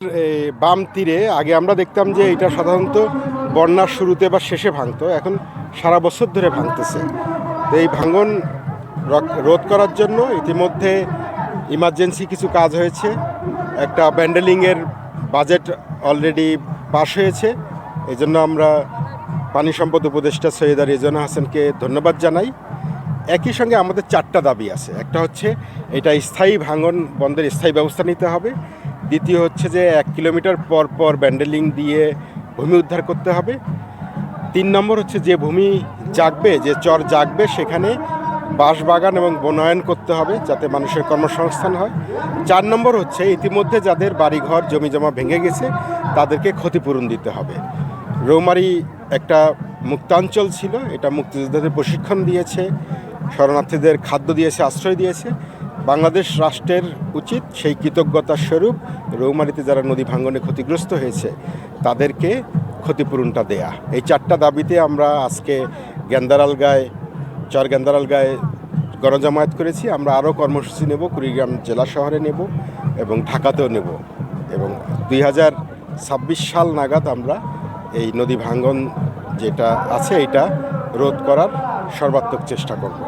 এই বাম তীরে আগে আমরা দেখতাম যে এটা সাধারণত বন্যার শুরুতে বা শেষে ভাঙতো, এখন সারা বছর ধরে ভাঙতেছে। তো এই ভাঙন রোধ করার জন্য ইতিমধ্যে ইমার্জেন্সি কিছু কাজ হয়েছে। একটা ব্যান্ডেলিংয়ের বাজেট অলরেডি পাশ হয়েছে। এই জন্য আমরা পানি সম্পদ উপদেষ্টা সৈয়দ রেজনা হাসানকে ধন্যবাদ জানাই। একই সঙ্গে আমাদের চারটা দাবি আছে। একটা হচ্ছে এটা স্থায়ী ভাঙন বন্ধের স্থায়ী ব্যবস্থা নিতে হবে। দ্বিতীয় হচ্ছে যে এক কিলোমিটার পর পর ব্যান্ডেলিং দিয়ে ভূমি উদ্ধার করতে হবে। তিন নম্বর হচ্ছে যে ভূমি জাগবে, যে চর জাগবে, সেখানে বাঁশবাগান এবং বনায়ন করতে হবে যাতে মানুষের কর্মসংস্থান হয়। চার নম্বর হচ্ছে ইতিমধ্যে যাদের বাড়িঘর জমি জমা ভেঙে গেছে, তাদেরকে ক্ষতিপূরণ দিতে হবে। রৌমারি একটা মুক্তাঞ্চল ছিল, এটা মুক্তিযোদ্ধাদের প্রশিক্ষণ দিয়েছে, শরণার্থীদের খাদ্য দিয়েছে, আশ্রয় দিয়েছে। বাংলাদেশ রাষ্ট্রের উচিত সেই কৃতজ্ঞতার স্বরূপ রৌমারিতে যারা নদী ভাঙ্গনে ক্ষতিগ্রস্ত হয়েছে, তাদেরকে ক্ষতিপূরণটা দেয়া। এই চারটা দাবিতে আমরা আজকে গেন্দারাল গায়ে চর গেন্দারাল গায়ে গণজামায়াত করেছি। আমরা আরও কর্মসূচি নেব, কুড়িগ্রাম জেলা শহরে নেব এবং ঢাকাতেও নেব। এবং দুই হাজার ছাব্বিশ সাল নাগাদ আমরা এই নদী ভাঙ্গন যেটা আছে, এটা রোধ করার সর্বাত্মক চেষ্টা করব।